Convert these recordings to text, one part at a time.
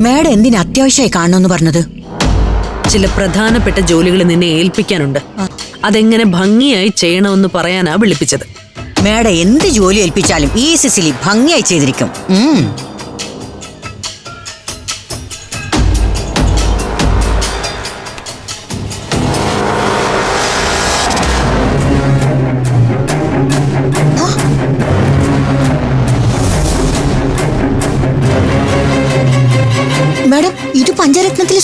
Madam എന്തിന് അത്യാവശ്യമായി കാണണമെന്ന് പറഞ്ഞത്? ചില പ്രധാനപ്പെട്ട ജോലികൾ നിന്നെ ഏൽപ്പിക്കാനുണ്ട്. അതെങ്ങനെ ഭംഗിയായി ചെയ്യണമെന്ന് പറയാനാ വിളിപ്പിച്ചത്. മേഡം എന്ത് ജോലി ഏൽപ്പിച്ചാലും ഈ സിസിലി ഭംഗിയായി ചെയ്തിരിക്കും.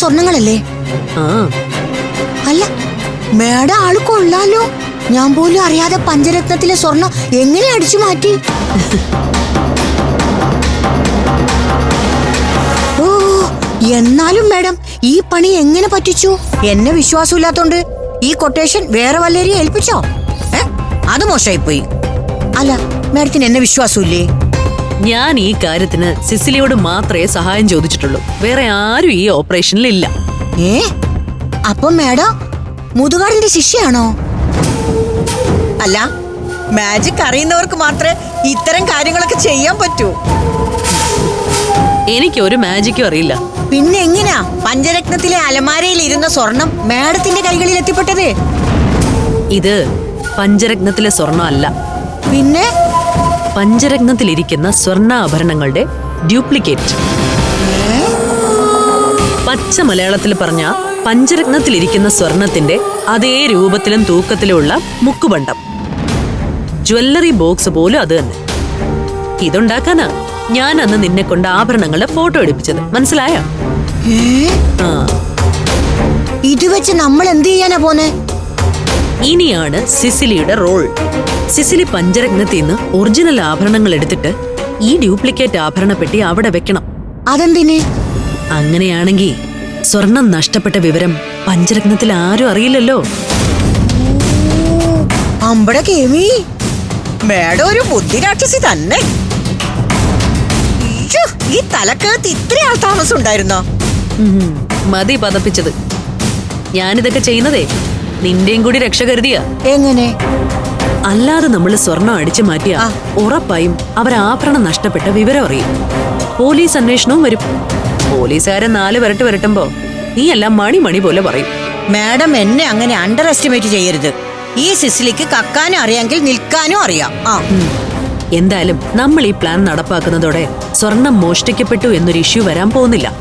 സ്വർണങ്ങളല്ലേ? അല്ല മേഡം ആൾ കൊള്ളാലോ. ഞാൻ പോലും അറിയാതെ പഞ്ചരത്നത്തിലെ സ്വർണം എങ്ങനെ അടിച്ചു മാറ്റി? ഓ എന്നാലും മേഡം ഈ പണി എങ്ങനെ പറ്റിച്ചു? എന്നെ വിശ്വാസമില്ലാത്തോണ്ട് ഈ കൊട്ടേഷൻ വേറെ വല്ലേരെയും ഏൽപ്പിച്ചോ? ഏ അത് മോശമായി പോയി അല്ല മേഡത്തിന് എന്നെ വിശ്വാസമില്ലേ? ഞാൻ ഈ കാര്യത്തിന് സിസിലിയോട് മാത്രമേ സഹായം ചോദിച്ചിട്ടുള്ളൂ. വേറെ ആരും ഈ ഓപ്പറേഷനിൽ ഇല്ല. ഏ? അപ്പം മേഡം മുതുകാടിന്റെ ശിഷ്യാണോ അല്ല മാജിക് അറിയുന്നവർക്ക് മാത്രമേ ഇത്തരം കാര്യങ്ങളൊക്കെ ചെയ്യാൻ പറ്റൂ. എനിക്ക് ഒരു മാജിക്കും അറിയില്ല. പിന്നെ എങ്ങനെയാ പഞ്ചരത്നത്തിലെ അലമാരയിൽ ഇരുന്ന സ്വർണം മാഡത്തിന്റെ കൈകളിൽ എത്തിപ്പെട്ടത്? ഇത് പഞ്ചരത്നത്തിലെ സ്വർണം അല്ല പിന്നെ? പഞ്ചരത്നത്തിലിരിക്കുന്ന സ്വർണാഭരണങ്ങളുടെ ഡ്യൂപ്ലിക്കേറ്റ്. പച്ച മലയാളത്തിൽ പറഞ്ഞ പഞ്ചരത്നത്തിലിരിക്കുന്ന സ്വർണത്തിന്റെ അതേ രൂപത്തിലും തൂക്കത്തിലുമുള്ള മുക്കുബണ്ടം ജ്വല്ലറി ബോക്സ് പോലും അത് തന്നെ. ഇതുണ്ടാക്കാനാ ഞാൻ അന്ന് നിന്നെ കൊണ്ട് ആഭരണങ്ങളുടെ ഫോട്ടോ എടുപ്പിച്ചത്. മനസ്സിലായോ? ഇത് വെച്ച് നമ്മൾ എന്ത് ചെയ്യാനാ പോന്നെ? ഇനിയാണ് സിസിലിയുടെ റോൾ. സിസിലി പഞ്ചരത്നത്തിൽ നിന്ന് ഒറിജിനൽ ആഭരണങ്ങൾ എടുത്തിട്ട് ഈ ഡ്യൂപ്ലിക്കേറ്റ് ആഭരണ പെട്ടി അവിടെ വെക്കണം. അതെന്തിനെ? അങ്ങനെയാണെങ്കിൽ സ്വർണം നഷ്ടപ്പെട്ട വിവരം പഞ്ചരത്നത്തിൽ ആരും അറിയില്ലല്ലോ. അമ്പട കേമി. മേഡം ഒരു ബുദ്ധിരാക്ഷസി തന്നെ. ഈ തലക്കകത്ത് ഇത്ര ആൾ താമസം ഉണ്ടായിരുന്നോ? മതി പതപ്പിച്ചത്. ഞാനിതൊക്കെ ചെയ്യുന്നതേ. നിന്റെയും കൂടി രക്ഷ കരുതിയ. എങ്ങനെ? അല്ലാതെ നമ്മൾ സ്വർണം അടിച്ചു മാറ്റിയ. ഉറപ്പായും അവരാഭരണം നഷ്ടപ്പെട്ട വിവരം അറിയും. പോലീസ് അന്വേഷണവും വരും. പോലീസുകാരെ നാല് വരട്ട് വരട്ടുമ്പോ നീ എല്ലാം മണി മണി പോലെ പറയും. മാഡം എന്നെ അങ്ങനെ അണ്ടർ എസ്റ്റിമേറ്റ് ചെയ്യരുത്. ഈ സിസിലിക്ക് കക്കാനും അറിയാമെങ്കിൽ നിൽക്കാനും അറിയാം. ആ. എന്തായാലും നമ്മൾ ഈ പ്ലാൻ നടപ്പാക്കുന്നതോടെ സ്വർണം മോഷ്ടിക്കപ്പെട്ടു എന്നൊരു ഇഷ്യൂ വരാൻ പോകുന്നില്ല.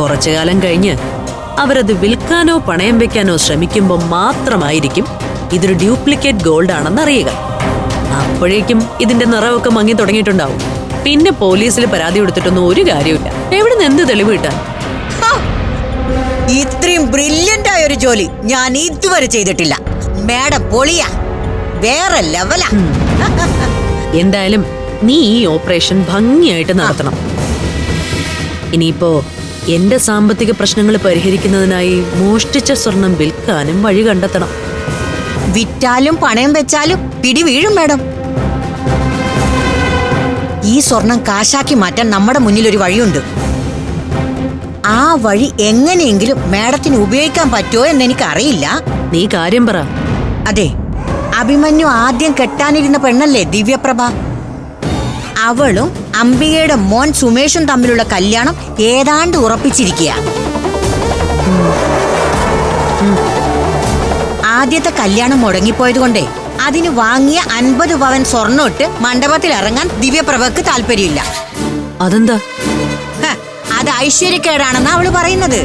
കുറച്ചു കാലം കഴിഞ്ഞ് അവരത് വിൽക്കാനോ പണയം വെക്കാനോ ശ്രമിക്കുമ്പോൾ മാത്രമായിരിക്കും ഇതൊരു ഡ്യൂപ്ലിക്കേറ്റ് ഗോൾഡ് ആണെന്ന് അറിയുക അപ്പോഴേക്കും ഇതിന്റെ നിറവൊക്കെ മങ്ങി തുടങ്ങിയിട്ടുണ്ടാവും. പിന്നെ പോലീസിൽ പരാതി കൊടുത്തിട്ടൊന്നും ഒരു കാര്യമില്ല എവിടെ നിന്ന് എന്ത് തെളിവ് കിട്ടാൻ! ഇത്രയും ബ്രില്യന്റ് ആയ ഒരു ജോലി ഞാൻ ഇതുവരെ ചെയ്തിട്ടില്ല. മേഡം പൊളിയാ. വേറെ ലെവലാ. എന്തായാലും നീ ഈ ഓപ്പറേഷൻ ഭംഗിയായിട്ട് നടത്തണം. ഇനിയിപ്പോ എന്റെ സാമ്പത്തിക പ്രശ്നങ്ങൾ പരിഹരിക്കുന്നതിനായി മോഷ്ടിച്ച സ്വർണം വിൽക്കാനും വഴി കണ്ടെത്തണം. വിറ്റാലും പണയം വെച്ചാലും പിടി വീഴും മാഡം. ഈ സ്വർണം കാശാക്കി മാറ്റാൻ നമ്മുടെ മുന്നിൽ ഒരു വഴിയുണ്ട്. ആ വഴി എങ്ങനെയെങ്കിലും മാഡത്തിന് ഉപയോഗിക്കാൻ പറ്റുമോ എന്ന് എനിക്ക് അറിയില്ല നീ കാര്യം പറ. അതെ അഭിമന്യു ആദ്യം കെട്ടാനിരുന്ന പെണ്ണല്ലേ ദിവ്യപ്രഭ? അവളും അംബികയുടെ മോൻ സുമേഷും തമ്മിലുള്ള കല്യാണം ഏതാണ്ട് ഉറപ്പിച്ചിരിക്കുക ആദ്യത്തെ കല്യാണം മുടങ്ങിപ്പോയത് കൊണ്ടേ അതിന് വാങ്ങിയ അൻപത് പവൻ സ്വർണോട്ട് മണ്ഡപത്തിൽ ഇറങ്ങാൻ ദിവ്യപ്രഭക്ക് താല്പര്യമില്ല. അതെന്താ? അത് ഐശ്വര്യക്കേടാണെന്ന് അവൾ പറയുന്നത്.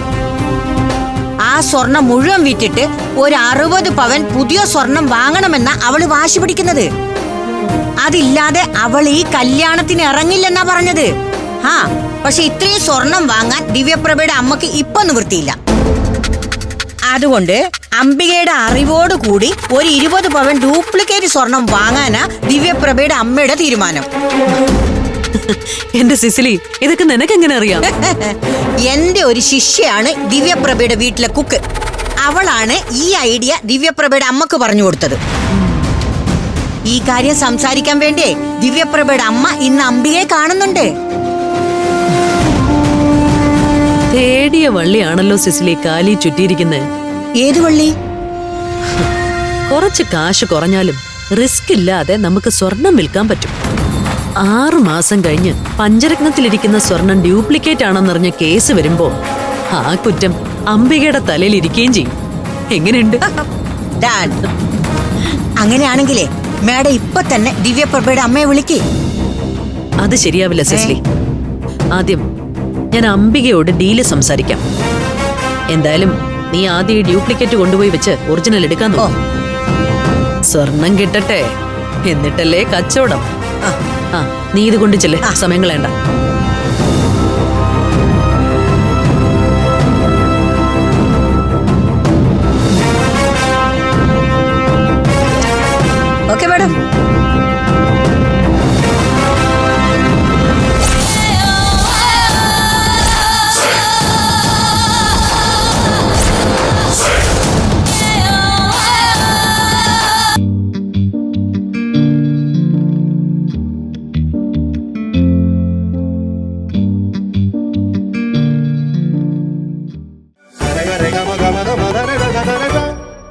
ആ സ്വർണം മുഴുവൻ വിറ്റിട്ട് ഒരു അറുപത് പവൻ പുതിയ സ്വർണം വാങ്ങണമെന്ന അവൾ വാശി പിടിക്കുന്നത്. അതില്ലാതെ അവൾ ഈ കല്യാണത്തിന് ഇറങ്ങില്ലെന്നാ പറഞ്ഞത്. ആ പക്ഷെ ഇത്രയും സ്വർണം വാങ്ങാൻ ദിവ്യപ്രഭയുടെ അമ്മയ്ക്ക് ഇപ്പൊ നിവൃത്തിയില്ല. അതുകൊണ്ട് അംബികയുടെ അറിവോടുകൂടി ഒരു ഇരുപത് പവൻ ഡ്യൂപ്ലിക്കേറ്റ് സ്വർണം വാങ്ങാനാ ദിവ്യപ്രഭയുടെ അമ്മയുടെ തീരുമാനം. എന്റെ സിസിലി ഇതൊക്കെ നിനക്ക് എങ്ങനെ അറിയാം? എന്റെ ഒരു ശിഷ്യയാണ് ദിവ്യപ്രഭയുടെ വീട്ടിലെ കുക്ക്. അവളാണ് ഈ ഐഡിയ ദിവ്യപ്രഭയുടെ അമ്മയ്ക്ക് പറഞ്ഞു കൊടുത്തത്. ഈ കാര്യം സംസാരിക്കാൻ വേണ്ടേ ദിവ്യപ്രഭയുടെ അമ്മ ഇന്ന് അംബികയെ കാണുന്നുണ്ട്. തേടിയ വള്ളിയാണല്ലോ സിസിലി കാലി ചുറ്റിയിരിക്കുന്നത് ഏത് വള്ളി? കുറച്ച് കാശ് കുറഞ്ഞാലും റിസ്ക് ഇല്ലാതെ നമുക്ക് സ്വർണം വിൽക്കാൻ പറ്റും. ആറു മാസം കഴിഞ്ഞ് പഞ്ചരത്നത്തിലിരിക്കുന്ന സ്വർണം ഡ്യൂപ്ലിക്കേറ്റ് ആണെന്നറിഞ്ഞ കേസ് വരുമ്പോ ആ കുറ്റം അംബികയുടെ തലയിൽ ഇരിക്കുകയും ചെയ്യും. എങ്ങനെയുണ്ട്? അങ്ങനെയാണെങ്കിലേ മേഡം ഇപ്പൊ തന്നെ ദിവ്യപ്രഭയുടെ അമ്മയെ വിളിക്കേ. അത് ശരിയാവില്ല സെസ്ലി. ആദ്യം ഞാൻ അംബികയോട് ഡീൽ സംസാരിക്കാം. എന്തായാലും നീ ആദ്യം ഈ ഡ്യൂപ്ലിക്കേറ്റ് കൊണ്ടുപോയി വെച്ച് ഒറിജിനൽ എടുക്കാൻ നോക്കും. സ്വർണം കിട്ടട്ടെ. എന്നിട്ടല്ലേ കച്ചവടം. ആ, നീ ഇത് കൊണ്ട് ചെല്ലേ. സമയം കളയണ്ട.